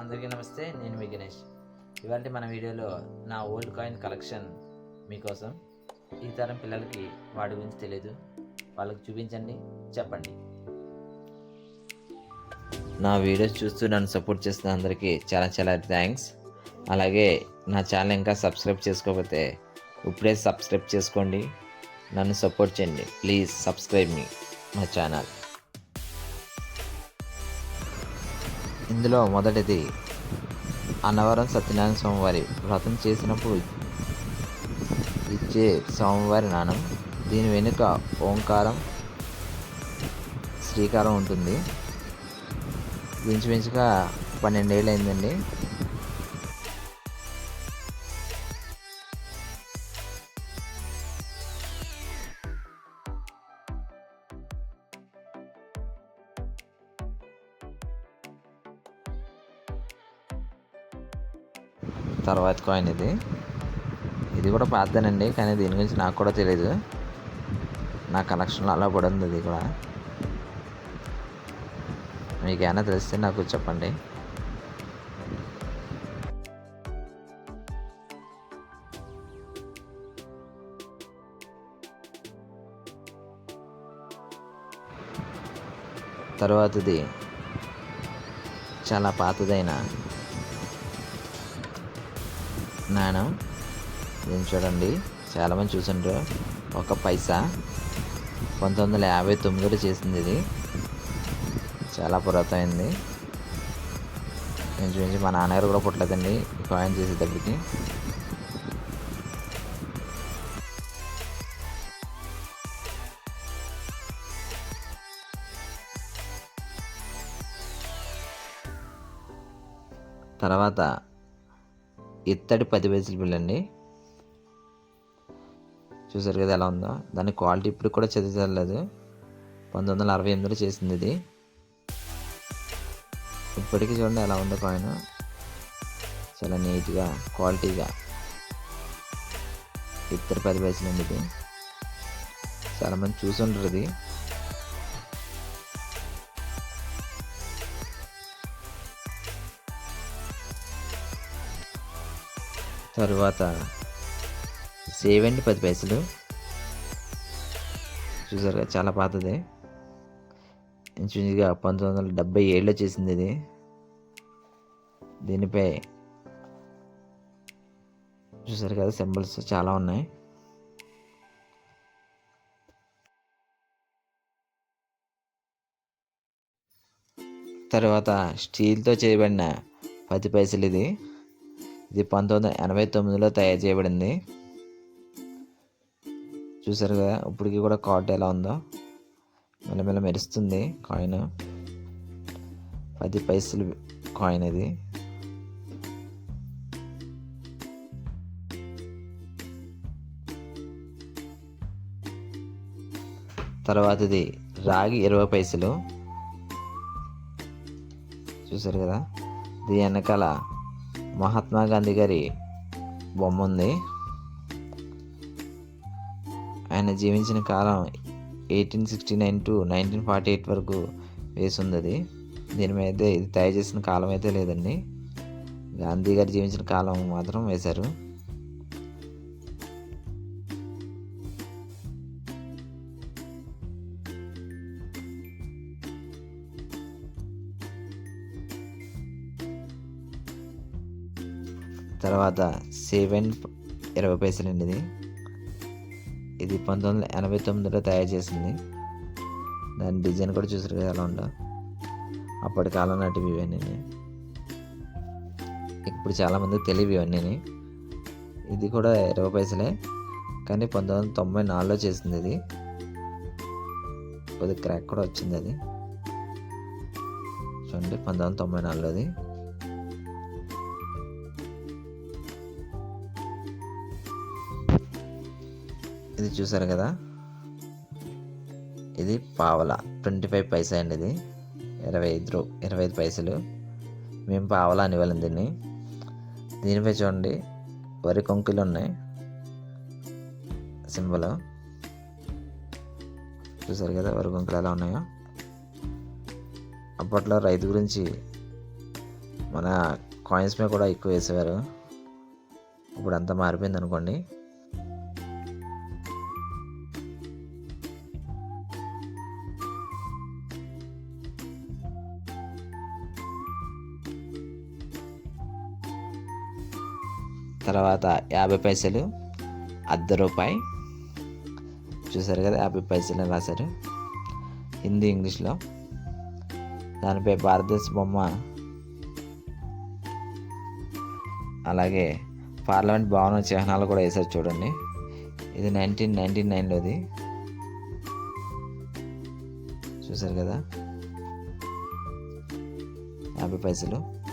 అందరికీ నమస్తే నేను మీ గణేష్. ఇవాళ మన వీడియోలో నా ఓల్డ్ కాయిన్ కలెక్షన్ మీకోసం ఈ తరం పిల్లలకి వాడి గురించి తెలియదు వాళ్ళకి చూపించండి చెప్పండి. నా వీడియోస్ చూస్తూ నన్ను సపోర్ట్ చేస్తున్న అందరికీ చాలా చాలా థ్యాంక్స్ అలాగే నా ఛానల్ ఇంకా సబ్స్క్రైబ్ చేసుకోకపోతే ఇప్పుడే సబ్స్క్రైబ్ చేసుకోండి. నన్ను సపోర్ట్ చేయండి. ప్లీజ్ సబ్స్క్రైబ్ మీ మా ఛానల్ ఇందులో మొదటిది అన్నవరం సత్యనారాయణ స్వామివారి వ్రతం చేసినప్పుడు ఇచ్చే స్వామివారి నాణం. దీని వెనుక ఓంకారం శ్రీకారం ఉంటుంది. ఇంచుమించుగా పన్నెండేళ్ళు అయిందండి తర్వాత కాయిన్ ఇది. ఇది కూడా పాతదేనండి కానీ దీని గురించి నాకు కూడా తెలియదు నా కలెక్షన్లో అలా పడింది ఇది కూడా. మీకు ఏమైనా తెలిస్తే నాకు చెప్పండి. తర్వాతది చాలా పాతదైన నాణం దీన్ని చూడండి? చాలామంది చూసిండ్రు. ఒక పైసా? పంతొమ్మిది వందల యాభై తొమ్మిదిలో చేసింది ఇది. చాలా పురాతనమైంది. ఇంచుమించు మా నాన్నగారు కూడా పుట్టలేదండి. కాయిన్ చేసేటప్పటికి తర్వాత ఇత్తడి పది పైసలు బిల్ అండి. చూసారు కదా ఎలా ఉందో? దాని క్వాలిటీ ఇప్పుడు కూడా చదివలేదు పంతొమ్మిది వందల అరవై ఎనిమిదిలో చేసింది ఇది. ఇప్పటికీ చూడండి ఎలా ఉందో కాయిన్. చాలా నీట్గా క్వాలిటీగా. ఇత్తడి పది పైసలు అండి ఇది. చాలామంది చూసుంటారు ఇది. తర్వాత సేవ్ పది పైసలు. చూసారు కదా చాలా పాతది. ఇంచుమించుగా పంతొమ్మిది వందల డెబ్బై ఏడులో చేసింది ఇది. దీనిపై చూసారు కదా సింబల్స్ చాలా ఉన్నాయి. తర్వాత స్టీల్తో చేయబడిన పది పైసలు ఇది. ఇది పంతొమ్మిది వందల ఎనభై తొమ్మిదిలో తయారు చేయబడింది. చూసారు కదా ఇప్పటికి కూడా కాట్ ఎలా ఉందో. మెల్లమెల్ల మెరుస్తుంది కాయిన్. పది పైసలు కాయిన్ ఇది. తర్వాతది రాగి ఇరవై పైసలు. చూసారు కదా దీని వెనకాల మహాత్మా గాంధీ గారి బొమ్మ ఉంది. ఆయన జీవించిన కాలం eighteen sixty nine to nineteen forty eight వరకు వేసి ఉంది అది. దీని మీద ఇది తయారు చేసిన కాలం అయితే లేదండి. గాంధీ గారు జీవించిన కాలం మాత్రం వేశారు. తర్వాత సెవెన్ ఇరవై పైసలు అండి ఇది. ఇది పంతొమ్మిది వందల ఎనభై తొమ్మిదిలో తయారు చేసింది. దాని డిజైన్ కూడా చూసారు కదా ఎలా ఉందో. అప్పటి కాలం నాటివి ఇవన్నీ. ఇప్పుడు చాలామందికి తెలియవు ఇవన్నీ. ఇది కూడా ఇరవై పైసలే. కానీ పంతొమ్మిది వందల తొంభై నాలుగులో చేసింది ఇది. కొద్ది క్రాక్ కూడా వచ్చింది అది. చూడండి పంతొమ్మిది వందల తొంభై నాలుగులోది ఇది చూసారు కదా? ఇది పావల. ట్వంటీ ఫైవ్ పైసా అండి ఇది. ఇరవై ఐదు రూ ఇరవై ఐదు పైసలు. మేము పావల అనివ్వాలి దీన్ని. దీనిపై చూడండి. వరి కొంకులు ఉన్నాయి. సింబల్. చూసారు కదా వరి కొంకులు ఎలా ఉన్నాయో? అప్పట్లో రైతు గురించి మన కాయిన్స్ మీద కూడా ఎక్కువ వేసేవారు. ఇప్పుడు అంతా మారిపోయింది అనుకోండి. తర్వాత యాభై పైసలు అర్ధ రూపాయి. చూసారు కదా యాభై పైసలు రాశారు? హిందీ ఇంగ్లీష్లో. దానిపై భారతదేశ బొమ్మ. అలాగే పార్లమెంట్ భవన చిహ్నాలు కూడా వేసారు చూడండి. ఇది నైన్టీన్ నైన్టీ నైన్లోది. చూసారు కదా? యాభై పైసలు.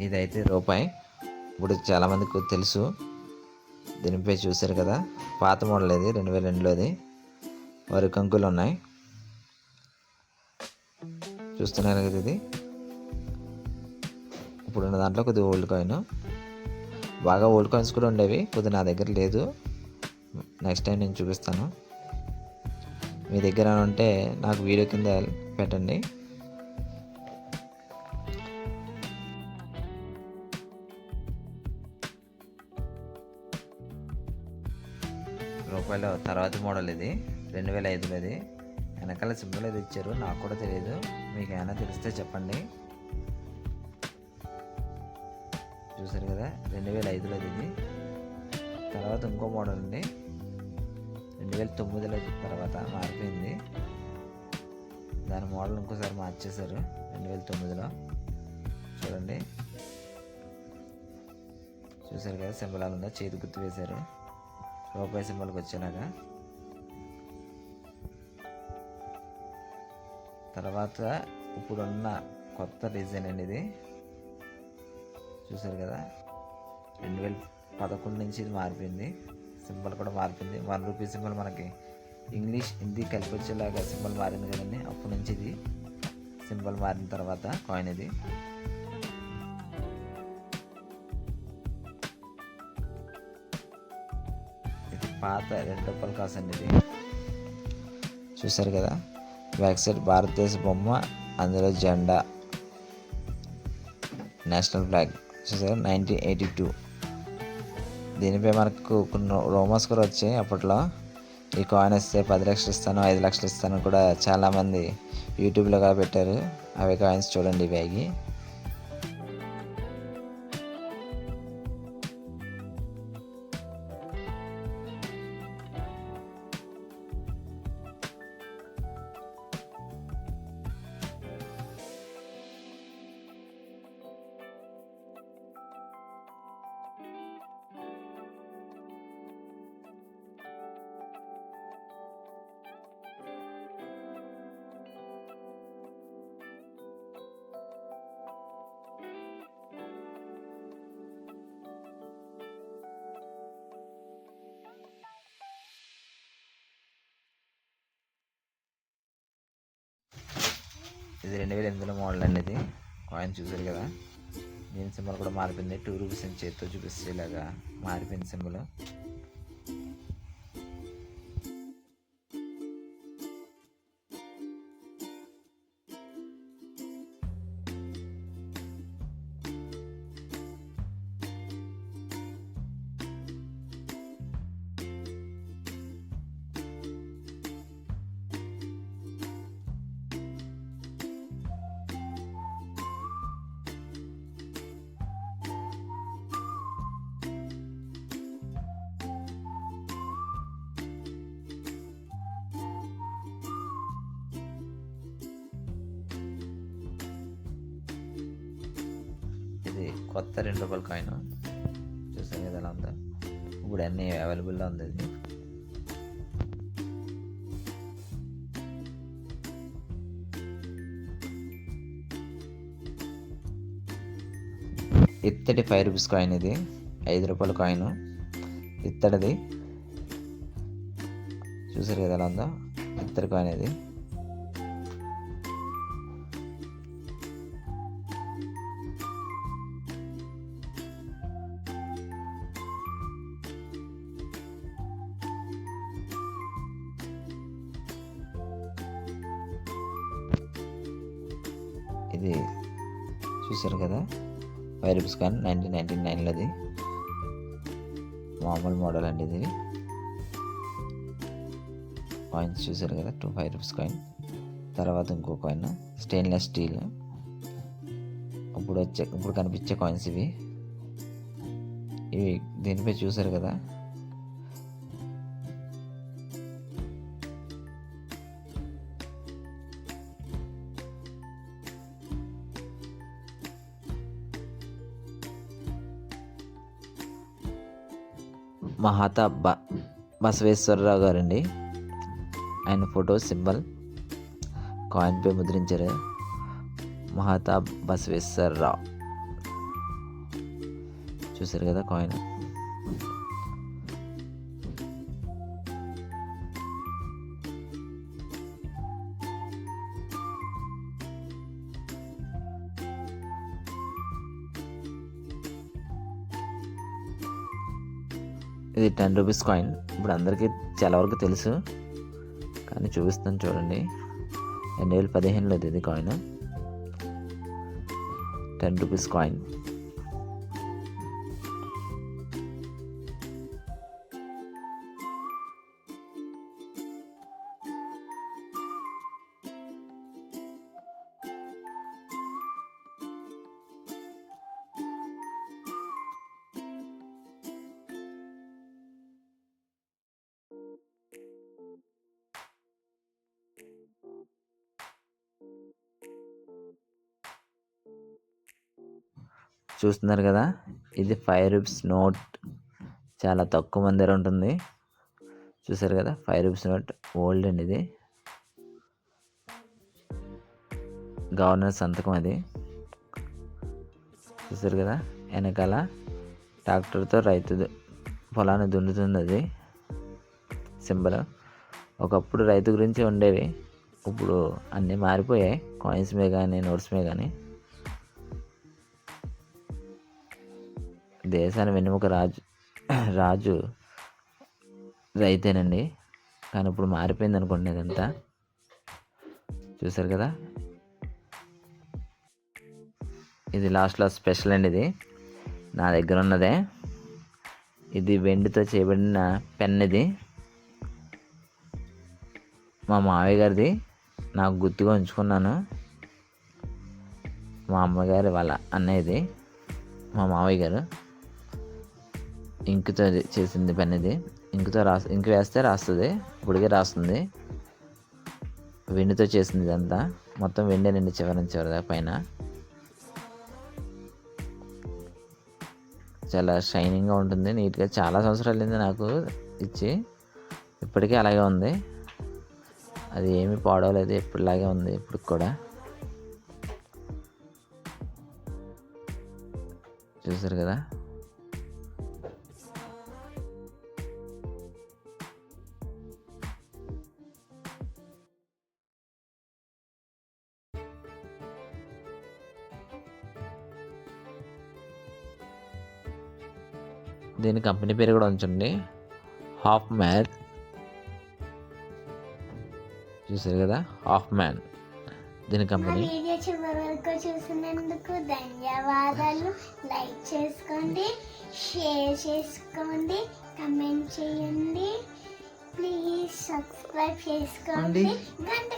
ఇదైతే రూపాయి. ఇప్పుడు చాలామందికి తెలుసు. దీనిపై చూశారు కదా. పాత మోడల్ ఇది రెండు వేల రెండులోది. వరి కంకులు ఉన్నాయి. చూస్తున్నారు కదా ఇది. ఇప్పుడున్న దాంట్లో కొద్దిగా ఓల్డ్ కాయిన్ బాగా ఓల్డ్ కాయిన్స్ కూడా ఉండేవి. కొద్దిగా నా దగ్గర లేదు. నెక్స్ట్ టైం నేను చూపిస్తాను. మీ దగ్గర ఉంటే నాకు వీడియో కింద పెట్టండి. రూపాయలు తర్వాత మోడల్ ఇది రెండు వేల ఐదులోది. వెనకాల సింబల్ ఏది ఇచ్చారు నాకు కూడా తెలియదు మీకు ఏమైనా తెలిస్తే చెప్పండి. చూసారు కదా రెండు వేల ఐదులో ఇది. తర్వాత ఇంకో మోడల్ ఉంది. రెండు వేల తొమ్మిదిలో తర్వాత మారిపోయింది. దాని మోడల్ ఇంకోసారి మార్చేశారు రెండు వేల తొమ్మిదిలో. చూడండి. చూసారు కదా సింబల్ అలా ఉందా చేతి గుర్తు వేశారు. రూపాయి సింబల్కి వచ్చేలాగా. తర్వాత ఇప్పుడున్న కొత్త డిజైన్ అనేది చూసారు కదా? రెండు వేల పదకొండు నుంచి ఇది మారిపోయింది. సింబల్ కూడా మారిపోయింది. వన్ రూపీ సింబల్ మనకి ఇంగ్లీష్ హిందీ కలిపి వచ్చేలాగా సింబల్ మారింది కదండి. అప్పటి నుంచి ఇది సింబల్ మారిన తర్వాత కాయిన్ ఇది. పాత రెండు కాస్ అండి ఇది. చూసారు కదా? బ్యాక్ సైడ్ భారతదేశ బొమ్మ అందులో జెండా. National flag. చూసారు నైన్టీన్ ఎయిటీ టూ. దీనిపై మనకు కొన్ని రోమర్స్ కూడా వచ్చాయి అప్పట్లో. ఈ కాయిన్ ఇస్తే పది లక్షలు ఇస్తాను ఐదు లక్షలు ఇస్తాను కూడా చాలామంది యూట్యూబ్లో కూడా పెట్టారు. అవి కాయిన్స్ చూడండి ఇవి ఇది రెండు వేల ఎనిమిదిలో మోడల్ అండి ఇది కాయిన్ చూసారు కదా. దీని సింబల్ కూడా మారిపోయింది. టూ రూపీస్ అని చేతితో చూపిస్తేలాగా మారిపోయింది సింబల్ కొత్త రెండు రూపాయల కాయిన్ చూసాం కదా ఎలా ఇప్పుడు అన్నీ అవైలబుల్లో ఉంది అది. ఇత్తడి ఫైవ్ రూపీస్ కాయిన్ ఇది. ఐదు రూపాయల కాయిన్ ఇత్తడిది. చూసారు కదా అలా ఇత్తడి కాయిన్ ఇది. చూసారు కదా? Five rupees coin nineteen ninety నైన్లోది మామూలు మోడల్ అండి ఇది. కాయిన్స్ చూసారు కదా? టూ ఫైవ్ రూపీస్ కాయిన్ తర్వాత ఇంకో కాయిన్ స్టెయిన్లెస్ స్టీల్ ఇప్పుడు వచ్చే ఇప్పుడు కనిపించే కాయిన్స్ ఇవి. ఇవి దీనిపై చూసారు కదా? మహాతా బ బసవేశ్వరరావు గారండి. ఆయన ఫోటో సింబల్. కాయిన్ ముద్రించారు. మహాతా బసవేశ్వరరావు. చూసారు కదా కాయిన్? ఇది టెన్ రూపీస్ కాయిన్. ఇప్పుడు అందరికీ చాలా వరకు తెలుసు. కానీ చూపిస్తాను చూడండి. రెండు వేల పదిహేనులో ఇది కాయిన్. Ten rupees coin. చూస్తున్నారు కదా? ఇది ఫైవ్ రూపీస్ నోట్. చాలా తక్కువ మంది దగ్గర ఉంటుంది. చూసారు కదా? ఫైవ్ రూపీస్ నోట్ ఓల్డ్ అండి ఇది. గవర్నర్ సంతకం అది. చూసారు కదా? వెనకాల ట్రాక్టర్తో రైతు పొలాన్ని దున్నుతుంది అది. సింబల్. ఒకప్పుడు రైతు గురించి ఉండేవి. ఇప్పుడు అన్నీ మారిపోయాయి. కాయిన్స్ మీద కానీ నోట్స్ మీద కానీ దేశాన్ని వెన్నెముక రాజు రాజు రైతేనండి. కానీ ఇప్పుడు మారిపోయింది అనుకోండి ఇదంతా. చూసారు కదా? ఇది లాస్ట్లో స్పెషల్ అండి ఇది. నా దగ్గర ఉన్నదే. ఇది వెండితో చేయబడిన పెన్ ఇది. మా మావయ్య గారిది. నాకు గుర్తుగా ఉంచుకున్నాను. మా అమ్మగారి వాళ్ళ అన్నయ్యది. మా మావయ్య గారు. ఇంకుతో చేసింది పని ఇది ఇంకుతో రాస్ ఇంకు వేస్తే రాస్తుంది ఇప్పటికే రాస్తుంది. వెండితో చేసింది ఇదంతా. మొత్తం వెండేనండి చివరి నుంచి చివరి దాకా పైన. చాలా షైనింగ్గా ఉంటుంది నీట్గా చాలా సంవత్సరాలు అయింది నాకు ఇచ్చి. ఇప్పటికీ అలాగే ఉంది. అది ఏమీ పాడవలేదు ఎప్పటిలాగే ఉంది ఇప్పటికి కూడా. చూసారు కదా? దీని కంపెనీ పేరు కూడా ఉంచండి. హాఫ్ మ్యాన్ చూసారు కదా? హాఫ్ మ్యాన్ దీని కంపెనీ. వీడియో చివరి వరకు చూసినందుకు ధన్యవాదాలు. లైక్ చేసుకోండి షేర్ చేసుకోండి కమెంట్ చేయండి. ప్లీజ్ సబ్స్క్రైబ్ చేసుకోండి. గంట